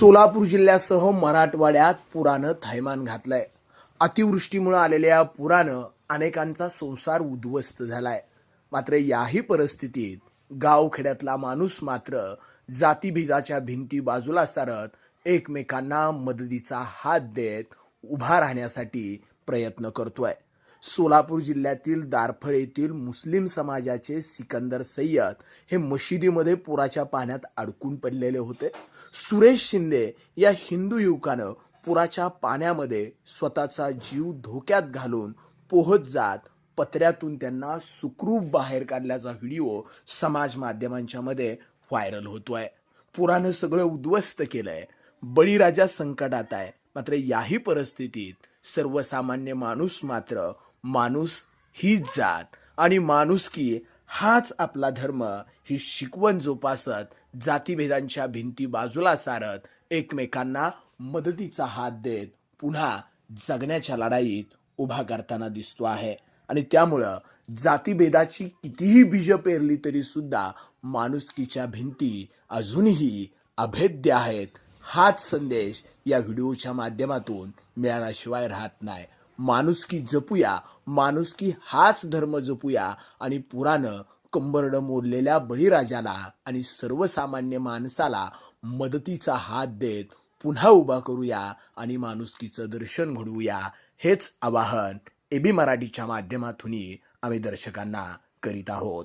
सोलापूर जिल्ह्यासह मराठवाड्यात पुरानं थैमान घातलंय. अतिवृष्टीमुळे आलेल्या पुरानं अनेकांचा संसार उद्ध्वस्त झालाय. मात्र याही परिस्थितीत गावखेड्यातला माणूस मात्र जातीभेदाच्या भिंती बाजूला सारत एकमेकांना मदतीचा हात देत उभा राहण्यासाठी प्रयत्न करतोय. सोलापूर जिल्ह्यातील दारफळ येथील मुस्लिम समाजाचे सिकंदर सय्यद हे मशिदीमध्ये पुराच्या पाण्यात अडकून पडलेले होते. सुरेश शिंदे या हिंदू युवकानं पुराच्या पाण्यामध्ये स्वतःचा जीव धोक्यात घालून पोहत जात पत्र्यातून त्यांना सुखरूप बाहेर काढल्याचा व्हिडिओ समाज माध्यमांच्या मध्ये व्हायरल होतोय. पुरानं सगळं उद्ध्वस्त केलंय. बळीराजा संकटात आहे. मात्र याही परिस्थितीत सर्वसामान्य माणूस मात्र माणूस हीच जात आणि माणुसकी हाच आपला धर्म ही शिकवण जोपासत जातीभेदांच्या भिंती बाजूला सारत एकमेकांना मदतीचा हात देत पुन्हा जगण्याच्या लढाईत उभा करताना दिसतो आहे. आणि त्यामुळं जातीभेदाची कितीही बीज पेरली तरी सुद्धा माणुसकीच्या भिंती अजूनही अभेद्य आहेत. हाच संदेश या व्हिडिओच्या माध्यमातून मिळाल्याशिवाय राहत नाही. माणुसकी जपूया माणुसकी हाच धर्म जपूया आणि पुरानं कंबरड मोडलेल्या बळीराजाला आणि सर्वसामान्य माणसाला मदतीचा हात देत पुन्हा उभा करूया आणि माणुसकीचं दर्शन घडवूया. हेच आवाहन एबी मराठीच्या माध्यमातूनही आम्ही दर्शकांना करीत आहोत.